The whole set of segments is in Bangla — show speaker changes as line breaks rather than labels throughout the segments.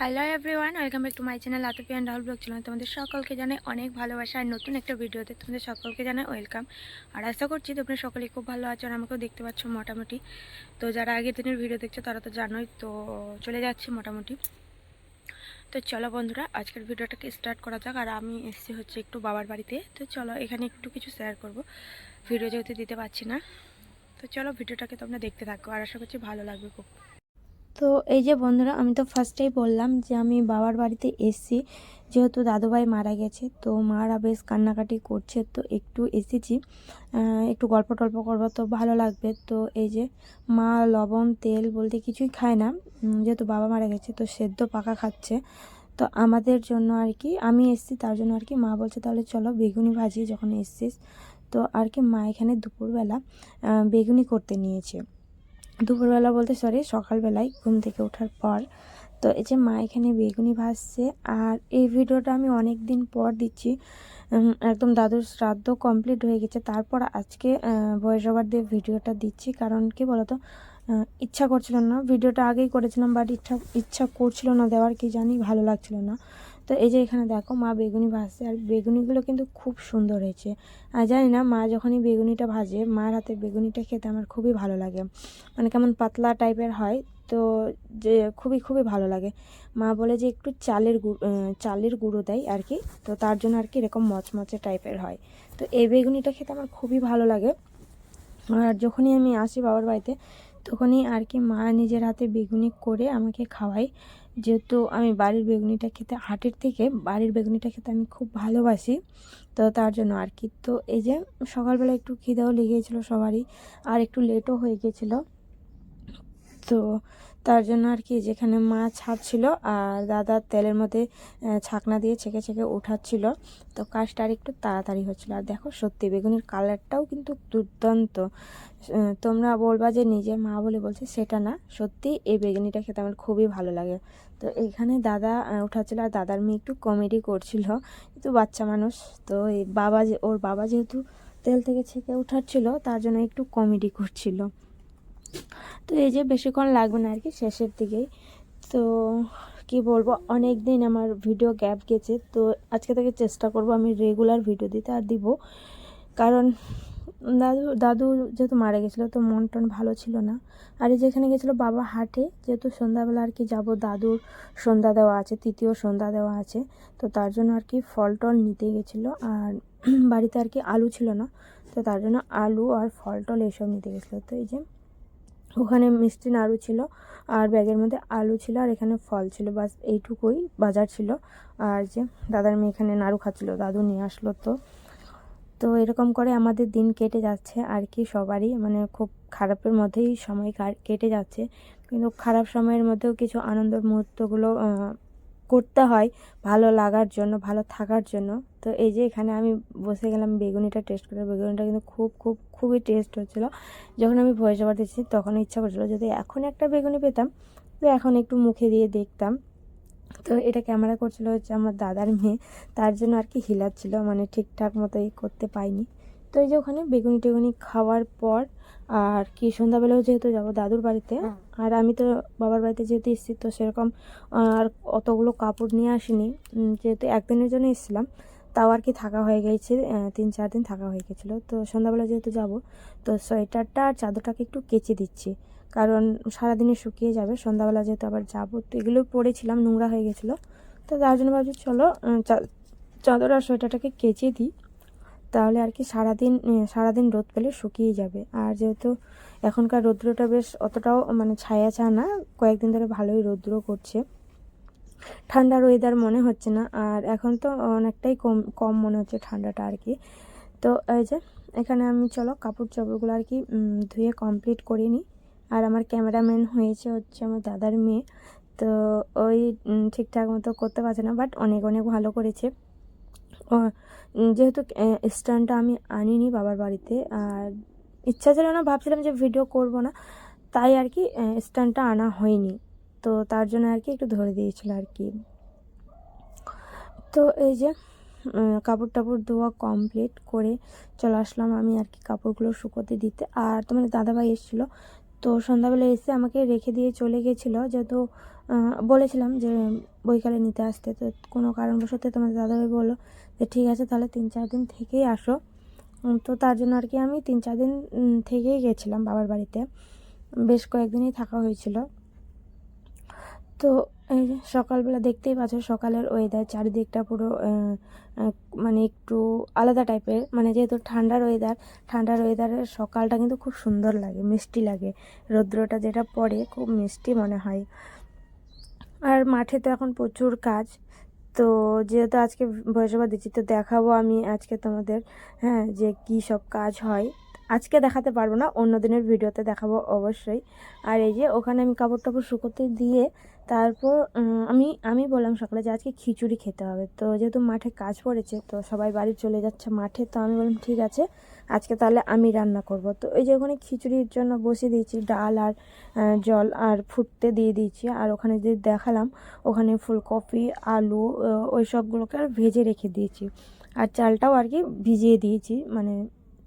Hello everyone welcome back to my channel আতপি and Rahul blog channel তোমাদের সকলকে জানাই অনেক ভালোবাসা আর নতুন একটা ভিডিওতে তোমাদের সকলকে জানাই ওয়েলকাম আর আশা করছি তোমরা সকলেই খুব ভালো আছো আর আমাকেও দেখতে পাচ্ছ মোটামুটি। তো যারা আগের দিনের ভিডিও দেখছ তারা তো জানোই, তো চলে যাচ্ছে মোটামুটি। তো চলো বন্ধুরা, আজকের ভিডিওটাকে স্টার্ট করা যাক। আর আমি এসেছি হচ্ছে একটু বাবার বাড়িতে। তো চলো এখানে একটু কিছু শেয়ার করব। ভিডিও যেহেতু দিতে পারছি না। তো চলো ভিডিওটাকে তোমরা দেখতে থাকো। আর আশা করছি ভালো লাগবে খুব। তো এই যে বন্ধুরা, আমি তো ফার্স্টেই বললাম যে আমি বাবার বাড়িতে এসেছি, যেহেতু দাদুভাই মারা গেছে, তো মারা বেশ কান্নাকাটি করছে, তো একটু এসেছি। একটু গল্প টল্প করব, তো ভালো লাগবে। তো এই যে মা লবণ, তেল বলতে কিছুই খায় না যেহেতু বাবা মারা গেছে, তো সেদ্ধ পাকা খাচ্ছে। তো আমাদের জন্য আর কি, আমি এসেছি, তার জন্য আর কি মা বলছে, তাহলে চলো বেগুনি ভাজি যখন এসছিস। তো আর কি মা এখানে দুপুরবেলা বেগুনি করতে নিয়েছে। দুপুরবেলা বলতে সরি সকালবেলায় ঘুম থেকে ওঠার পর। তো এই যে মা এখানে বেগুনি ভাজছে, আর এই ভিডিওটা আমি অনেক দিন পর দিচ্ছি। একদম দাদুর শ্রাদ্ধ কমপ্লিট হয়ে গেছে। তারপর আজকে ভয়েস ওভার দিয়ে ভিডিওটা দিচ্ছি। কারণ কি বলতো ইচ্ছা করছিল না। ভিডিওটা আগেই করেছিলাম বাট ইচ্ছা ইচ্ছা করছিল না দেওয়ার, কি জানি, ভালো লাগছিল না। তো এই যে এখানে দেখো মা বেগুনি ভাজছে, আর বেগুনিগুলো কিন্তু খুব সুন্দর হয়েছে। আর জানি না, মা যখনই বেগুনিটা ভাজে, মার হাতে বেগুনিটা খেতে আমার খুবই ভালো লাগে। মানে কেমন পাতলা টাইপের হয়, তো যে খুবই খুবই ভালো লাগে। মা বলে যে একটু চালের গুঁড়ো চালের গুঁড়ো দেয় আর কি, তো তার জন্য আর কি এরকম মচমচে টাইপের হয়। তো এই বেগুনিটা খেতে আমার খুবই ভালো লাগে। আর যখনই আমি আসি বাবার বাড়িতে, তখনই আর কি মা নিজের হাতে বেগুনি করে আমাকে খাওয়ায়। যেহেতু আমি বাড়ির বেগুনিটা খেতে, হাটের থেকে বাড়ির বেগুনিটা খেতে আমি খুব ভালোবাসি, তো তার জন্য আর কি। তো এই যে সকালবেলা একটু খিদেও লেগেছিলো সবারই, আর একটু লেটও হয়ে গেছিল। তো তার জন্য আর কি যেখানে মা ছাড়ছিল আর দাদা তেলের মধ্যে ছাকনা দিয়ে ছেঁকে ছেঁকে উঠাচ্ছিল তো কাজটা আর একটু তাড়াতাড়ি হচ্ছিল। আর দেখো, সত্যি বেগুনের কালারটাও কিন্তু দুর্দান্ত। তোমরা বলবা যে নিজের মা বলে বলছে, সেটা না। সত্যি এই বেগুনিটা খেতে আমার খুবই ভালো লাগে। তো এখানে দাদা উঠাচ্ছিল আর দাদার মেয়ে একটু কমেডি করছিল। কিন্তু বাচ্চা মানুষ। তো বাবা যে, ওর বাবা যেহেতু তেল থেকে ছেঁকে উঠাচ্ছিল, তার জন্য একটু কমেডি করছিল। তো এই যে বেশিক্ষণ লাগবে না আর কি শেষের দিকেই। তো কি বলব অনেক দিন আমার ভিডিও গ্যাপ গেছে, তো আজকে থেকে চেষ্টা করব আমি রেগুলার ভিডিও দিতে আর দিব। কারণ দাদু দাদু যেহেতু মারা গেছিল, তো মন টন ভালো ছিল না। আর এই যেখানে গেছিল বাবা হাটে, যেহেতু সন্ধ্যাবেলা আর কি যাব, দাদুর সন্ধ্যা দেওয়া আছে, তৃতীয় সন্ধ্যা দেওয়া আছে, তো তার জন্য আর কি ফল টল নিতে গেছিল। আর বাড়িতে আর কি আলু ছিল না, তো তার জন্য আলু আর ফল টল এসব নিতে গেছিল। তো এই যে ওখানে মিষ্টি নাড়ু ছিল আর ব্যাগের মধ্যে আলু ছিল আর এখানে ফল ছিল। বাস এইটুকুই বাজার ছিল। আর যে দাদার মেয়ে এখানে নাড়ু খাচ্ছিল, দাদু নিয়ে আসলো তো। তো এরকম করে আমাদের দিন কেটে যাচ্ছে আর কি সবারই। মানে খুব খারাপের মধ্যেই সময় কেটে যাচ্ছে। কিন্তু খারাপ সময়ের মধ্যেও কিছু আনন্দের মুহূর্তগুলো করতে হয় ভালো লাগার জন্য, ভালো থাকার জন্য। তো এই যে এখানে আমি বসে গেলাম বেগুনিটা টেস্ট করে। বেগুনিটা কিন্তু খুব খুব, খুবই টেস্ট হচ্ছিল। যখন আমি ভয়েস ওভার দিচ্ছি, তখন ইচ্ছা করছিল যদি এখন একটা বেগুনি পেতাম, তো এখন একটু মুখে দিয়ে দেখতাম। তো এটা ক্যামেরা করছিল হচ্ছে আমার দাদার মেয়ে। তার জন্য আর কি হিলাচ্ছিল মানে ঠিকঠাক মতো করতে পাইনি। তো এই যে ওখানে বেগুনি টেগুনি খাওয়ার পর আর কি সন্ধ্যাবেলাও যেহেতু যাব দাদুর বাড়িতে আর আমি তো বাবার বাড়িতে যেহেতু এসেছি তো সেরকম আর অতগুলো কাপড় নিয়ে আসিনি। যেহেতু একদিনের জন্য এসেছিলাম তাও আর কি থাকা হয়ে গেছে তিন চার দিন থাকা হয়ে গেছিল। তো সন্ধ্যাবেলা যেহেতু যাব তো সোয়েটারটা আর চাদরটাকে একটু কেচে দিচ্ছি কারণ সারাদিনে শুকিয়ে যাবে সন্ধ্যাবেলা যেহেতু আবার যাব তো এগুলো পরেছিলাম নোংরা হয়ে গেছিল। তো তার জন্য ভাবছি চলো চাদর আর সোয়েটারটাকে কেচে দিই। তাহলে আর কি সারাদিন সারাদিন রোদ পেলে শুকিয়ে যাবে। আর যেহেতু এখনকার রৌদ্রটা বেশ অতটাও মানে ছায়া ছা না, কয়েকদিন ধরে ভালোই রৌদ্র করছে। ঠান্ডার ওয়েদার মনে হচ্ছে না, আর এখন তো অনেকটাই কম কম মনে হচ্ছে ঠান্ডাটা আর কি। তো এই যে, এখানে আমি চলো কাপড় চোপড়গুলো আর কি ধুয়ে কমপ্লিট করে নিই। আর আমার ক্যামেরাম্যান হয়েছে হচ্ছে আমার দাদার মেয়ে। তো ওই ঠিকঠাক মতো করতে পারছে না বাট অনেক অনেক ভালো করেছে। যেহেতু স্ট্যান্ডটা আমি আনিনি বাবার বাড়িতে, আর ইচ্ছা ছিল না, ভাবছিলাম যে ভিডিও করব না, তাই আর কি স্ট্যান্ডটা আনা হয়নি। তো তার জন্য আর কি একটু ধরে দিয়েছিল আর কি। তো এই যে কাপড় টাপড় ধোয়া কমপ্লিট করে চলে আসলাম আমি আর কি কাপড়গুলো শুকোতে দিতে। আর তোমাদের দাদাভাই এসেছিল তো সন্ধ্যাবেলা এসে আমাকে রেখে দিয়ে চলে গেছিল, যেহেতু বলেছিলাম যে বইকালে নিতে আসতে। তো কোনো কারণবশত তোমার দাদাভাই বলল যে, ঠিক আছে, তাহলে তিন চার দিন থেকেই আসো। তো তার জন্য আর কি আমি তিন চার দিন থেকেই গেছিলাম বাবার বাড়িতে। বেশ কয়েকদিনই থাকা হয়েছিল। তো সকালবেলা দেখতেই পাচ্ছ সকালের ওয়েদার চারিদিকটা পুরো মানে একটু আলাদা টাইপের মানে যেহেতু ঠান্ডার ওয়েদার ঠান্ডার ওয়েদারের সকালটা কিন্তু খুব সুন্দর লাগে, মিষ্টি লাগে। রৌদ্রটা যেটা পড়ে খুব মিষ্টি মনে হয়। আর মাঠে তো এখন প্রচুর কাজ, তো যেহেতু আজকে ওভার দিচ্ছি, তো দেখাবো আমি আজকে তোমাদের হ্যাঁ যে কী সব কাজ হয়। আজকে দেখাতে পারব না, অন্য দিনের ভিডিওতে দেখাবো অবশ্যই। আর এই যে ওখানে আমি কাপড় টাপড় শুকোতে দিয়ে তারপর আমি আমি বললাম সকালে যে আজকে খিচুড়ি খেতে হবে। তো যেহেতু মাঠে কাজ পড়েছে, তো সবাই বাড়ি চলে যাচ্ছে মাঠে, তো আমি বললাম ঠিক আছে, আজকে তাহলে আমি রান্না করব। তো এই যে ওখানে খিচুড়ির জন্য বসিয়ে দিয়েছি, ডাল আর জল আর ফুটতে দিয়ে দিয়েছি। আর ওখানে যে দেখালাম, ওখানে ফুলকপি, আলু ওই সবগুলোকে আর ভেজে রেখে দিয়েছি। আর চালটাও আর কি ভিজিয়ে দিয়েছি মানে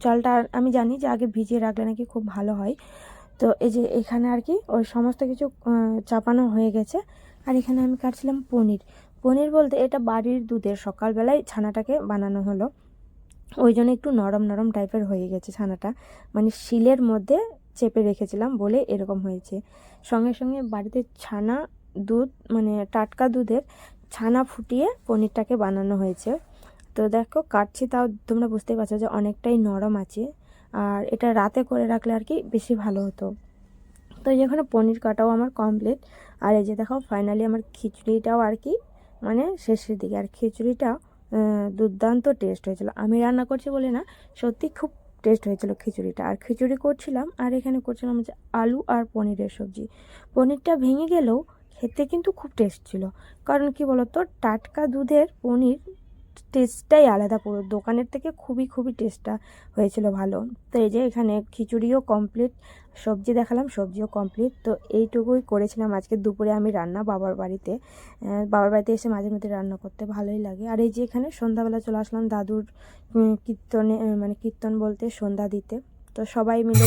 আর- আমি জানি যে আগে ভিজিয়ে রাখলে নাকি খুব ভালো হয়। তো এই যে এখানে আর কি ওই সমস্ত কিছু চাপানো হয়ে গেছে। আর এখানে আমি কাটছিলাম পনির। পনির বলতে এটা বাড়ির দুধের। সকালবেলায় ছানাটাকে বানানো হলো। ওই জন্য একটু নরম নরম টাইপের হয়ে গেছে ছানাটা। মানে শিলের মধ্যে চেপে রেখেছিলাম বলে এরকম হয়েছে। সঙ্গে সঙ্গে বাড়িতে ছানা দুধ মানে টাটকা দুধের ছানা ফুটিয়ে পনিরটাকে বানানো হয়েছে। তো দেখো, কাটছি তাও তোমরা বুঝতেই পারছ যে অনেকটাই নরম আছে। আর এটা রাতে করে রাখলে আর কি বেশি ভালো হতো। তো এই যে এখানে পনির কাটাও আমার কমপ্লিট আর এই যে দেখো ফাইনালি আমার খিচুড়িটাও আর কি মানে শেষের দিকে। আর খিচুড়িটা দুর্দান্ত টেস্ট হয়েছিল। আমি রান্না করছি বলে না, সত্যি খুব টেস্ট হয়েছিল খিচুড়িটা। আর খিচুড়ি করছিলাম, আর এখানে করছিলাম হচ্ছে আলু আর পনিরের সবজি। পনিরটা ভেঙে গেলেও খেতে কিন্তু খুব টেস্ট ছিল। কারণ কি বলতো, টাটকা দুধের পনির টেস্টটাই আলাদা পুরো। দোকানের থেকে খুবই খুবই টেস্টটা হয়েছিল ভালো। তো এই যে এখানে খিচুড়িও কমপ্লিট সবজি দেখালাম, সবজিও কমপ্লিট তো এইটুকুই করেছিলাম আজকে দুপুরে আমি রান্না বাবার বাড়িতে। বাবার বাড়িতে এসে মাঝে মধ্যে রান্না করতে ভালোই লাগে। আর এই যে এখানে সন্ধ্যাবেলা চলে আসলাম দাদুর কীর্তনে মানে কীর্তন বলতে সন্ধ্যা দিতে। তো সবাই মিলে